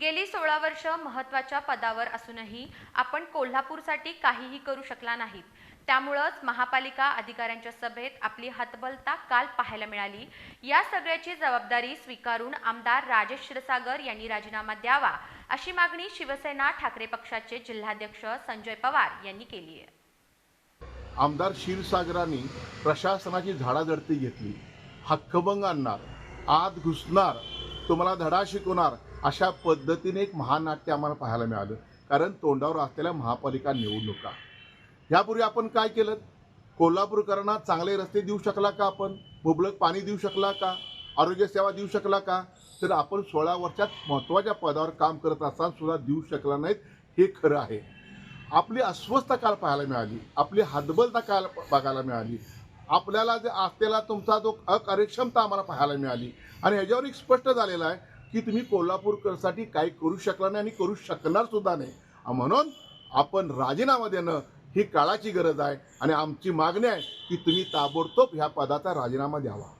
गेली सोळा वर्ष महत्त्वाच्या पदावर असूनही आपण कोल्हापूरसाठी काहीही करू शकला नाहीत त्यामुळंच महापालिका अधिकाऱ्यांच्या सभेत आपली हतबलता काल पाहायला मिळाली. या सगळ्याची जबाबदारी स्वीकारून आमदार राजेश क्षीरसागर यांनी राजीनामा द्यावा अशी मागणी शिवसेना ठाकरे पक्षाचे जिल्हाध्यक्ष संजय पवार यांनी केली आहे. आमदार क्षीरसागरांनी प्रशासनाची झाडाझडती घेतली. हक्कभंग आणणार आत घुसणार तुम्हाला धडा शिकवणार अशा पद्धतीने एक महानाट्य आम्हाला पाहायला मिळालं. कारण तोंडावर असलेल्या महापालिका निवडणुका. ह्यापूर्वी आपण काय केलं? कोल्हापूरकरांना चांगले रस्ते देऊ शकला का आपण? मुबलक पाणी देऊ शकला का? आरोग्यसेवा देऊ शकला का? तर आपण सोळा वर्षात महत्त्वाच्या पदावर काम करत असताना सुद्धा देऊ शकला नाहीत हे खरं आहे. आपली अस्वस्थता काल पाहायला मिळाली. आपली हातबलता काल बघायला मिळाली. आपल्याला जे असलेला तुमचा जो अकार्यक्षमता आम्हाला पाहायला मिळाली. आणि ह्याच्यावर एक स्पष्ट झालेला आहे की तुम्ही कोल्हापूरकरसाठी काही करू शकला नाही आणि करू शकणार सुद्धा नाही. म्हणून आपण राजीनामा देणं ही काळाची गरज आहे आणि आमची मागणी आहे की तुम्ही ताबडतोब ह्या पदाचा राजीनामा द्यावा.